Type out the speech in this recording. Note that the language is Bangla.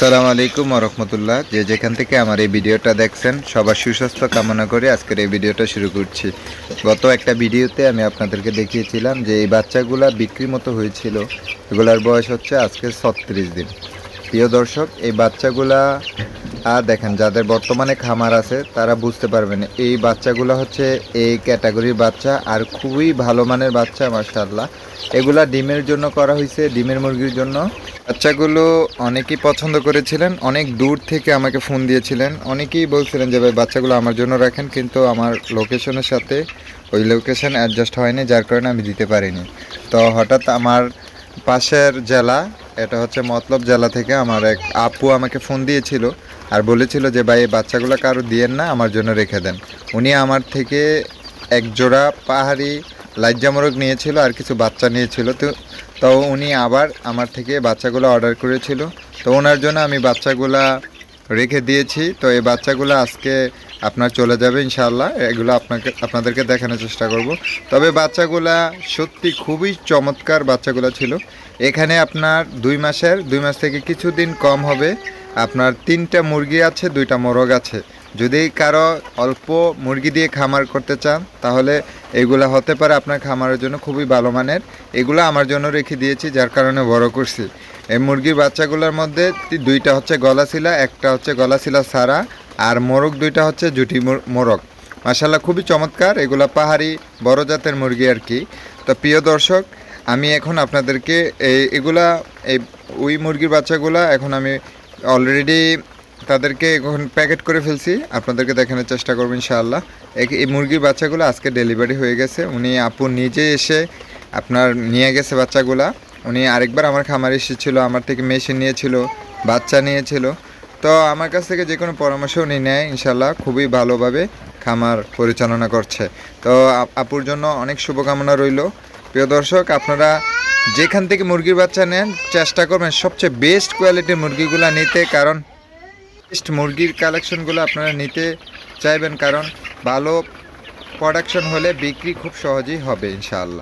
সালাম আলাইকুম রহমতুল্লাহ। যে যেখান থেকে আমার এই ভিডিওটা দেখছেন, সবার সুস্বাস্থ্য কামনা করে আজকের এই ভিডিওটা শুরু করছি। গত একটা ভিডিওতে আমি আপনাদেরকে দেখিয়েছিলাম যে এই বাচ্চাগুলা বিক্রি মতো হয়েছিল। এগুলার বয়স হচ্ছে আজকে ছত্রিশ দিন। প্রিয় দর্শক, এই বাচ্চাগুলা আর দেখেন, যাদের বর্তমানে খামার আছে, তারা বুঝতে পারবেন, এই বাচ্চাগুলো হচ্ছে এই ক্যাটাগরির বাচ্চা আর খুবই ভালো মানের বাচ্চা, মাশাআল্লাহ। এগুলা ডিমের জন্য করা হয়েছে ডিমের মুরগির জন্য। বাচ্চাগুলো অনেকেই পছন্দ করেছিলেন, অনেক দূর থেকে আমাকে ফোন দিয়েছিলেন। অনেকেই বলছিলেন যে, ভাই, বাচ্চাগুলো আমার জন্য রাখেন, কিন্তু আমার লোকেশনের সাথে ওই লোকেশন অ্যাডজাস্ট হয়নি, যার কারণে আমি দিতে পারিনি। তো হঠাৎ আমার পাশের জেলা এটা হচ্ছে মতলব জেলা থেকে আমার এক আপু আমাকে ফোন দিয়েছিল আর বলেছিল যে, ভাই, এই বাচ্চাগুলো কারও দিয়েন না, আমার জন্য রেখে দেন। উনি আমার থেকে এক জোড়া পাহাড়ি লাজ্জা মোরগ নিয়েছিল আর কিছু বাচ্চা নিয়েছিল। তো তো উনি আবার আমার থেকে বাচ্চাগুলো অর্ডার করেছিল। তো ওনার জন্য আমি বাচ্চাগুলা রেখে দিয়েছি। তো এই বাচ্চাগুলো আজকে আপনার চলে যাবে ইনশাআল্লাহ। এগুলো আপনাকে, আপনাদেরকে দেখানোর চেষ্টা করব। তবে বাচ্চাগুলা সত্যি খুবই চমৎকার বাচ্চাগুলো ছিল। এখানে আপনার দুই মাসের, দুই মাস থেকে কিছুদিন কম হবে। আপনার তিনটা মুরগি আছে, দুইটা মোরগ আছে। যদি কারও অল্প মুরগি দিয়ে খামার করতে চান, তাহলে এগুলা হতে পারে আপনার খামারের জন্য খুবই ভালো মানের। এগুলো আমার জন্য রেখে দিয়েছি, যার কারণে বড় করছি। এই মুরগির বাচ্চাগুলোর মধ্যে দুইটা হচ্ছে গলাশিলা, একটা হচ্ছে গলাশিলা সারা, আর মোরগ দুইটা হচ্ছে জুটি মোর- মোরগ। মাসাল্লাহ খুবই চমৎকার, এগুলা পাহাড়ি, বড় জাতের মুরগি আর কি। তো প্রিয় দর্শক, আমি এখন আপনাদেরকে এই, এগুলা, এই, ওই মুরগির বাচ্চাগুলা এখন আমি অলরেডি তাদেরকে এখন প্যাকেট করে ফেলছি। আপনাদেরকে দেখানোর চেষ্টা করব ইনশাআল্লাহ। এই মুরগির বাচ্চাগুলো আজকে ডেলিভারি হয়ে গেছে। উনি আপু নিজে এসে আপনার নিয়ে গেছে বাচ্চাগুলা। উনি আরেকবার আমার খামারে এসেছিল, আমার থেকে মেশিন নিয়েছিল, বাচ্চা নিয়েছিল। তো আমার কাছ থেকে যে কোনো পরামর্শ উনি নেয় ইনশাল্লাহ খুবই ভালোভাবে খামার পরিচালনা করছে। তো আপুর জন্য অনেক শুভকামনা রইল। প্রিয় দর্শক, আপনারা যেখান থেকে মুরগির বাচ্চা নেন, চেষ্টা করবেন সবচেয়ে বেস্ট কোয়ালিটির মুরগিগুলো নিতে। কারণ বেস্ট মুরগির কালেকশনগুলো আপনারা নিতে চাইবেন, কারণ ভালো প্রোডাকশন হলে বিক্রি খুব সহজেই হবে, ইনশাআল্লাহ।